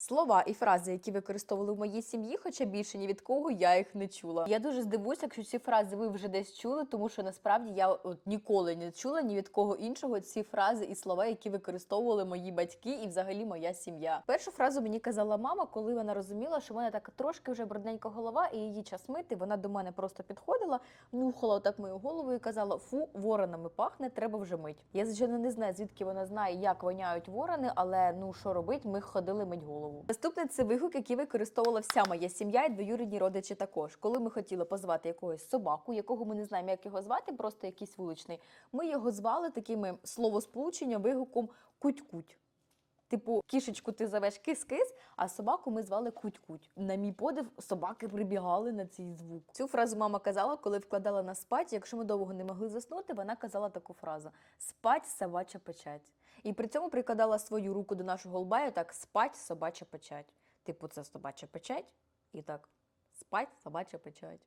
Слова і фрази, які використовували в моїй сім'ї, хоча більше ні від кого я їх не чула. Я дуже здивуюся, якщо ці фрази ви вже десь чули, тому що насправді я от ніколи не чула ні від кого іншого ці фрази і слова, які використовували мої батьки і взагалі моя сім'я. Першу фразу мені казала мама, коли вона розуміла, що в мене така трошки вже брудненька голова, і її час мити. Вона до мене просто підходила, нюхала отак мою голову і казала: Фу, воронами пахне, треба вже мить. Я звичайно не знаю, звідки вона знає, як воняють ворони, але ну що робить, ми ходили мить голову. Наступне це вигук, який використовувала вся моя сім'я і двоюрідні родичі також. Коли ми хотіли позвати якогось собаку, якого ми не знаємо, як його звати, просто якийсь вуличний. Ми його звали такими словосполученням, вигуком куть-куть. Типу, кішечку ти зовеш кис-кис, а собаку ми звали куть-куть. На мій подив, собаки прибігали на цей звук. Цю фразу мама казала, коли вкладала нас спать. Якщо ми довго не могли заснути, вона казала таку фразу: спать собача печать. І при цьому прикладала свою руку до нашого лба і так спать собача печать. Типу, це собача печать, і так спать собача печать.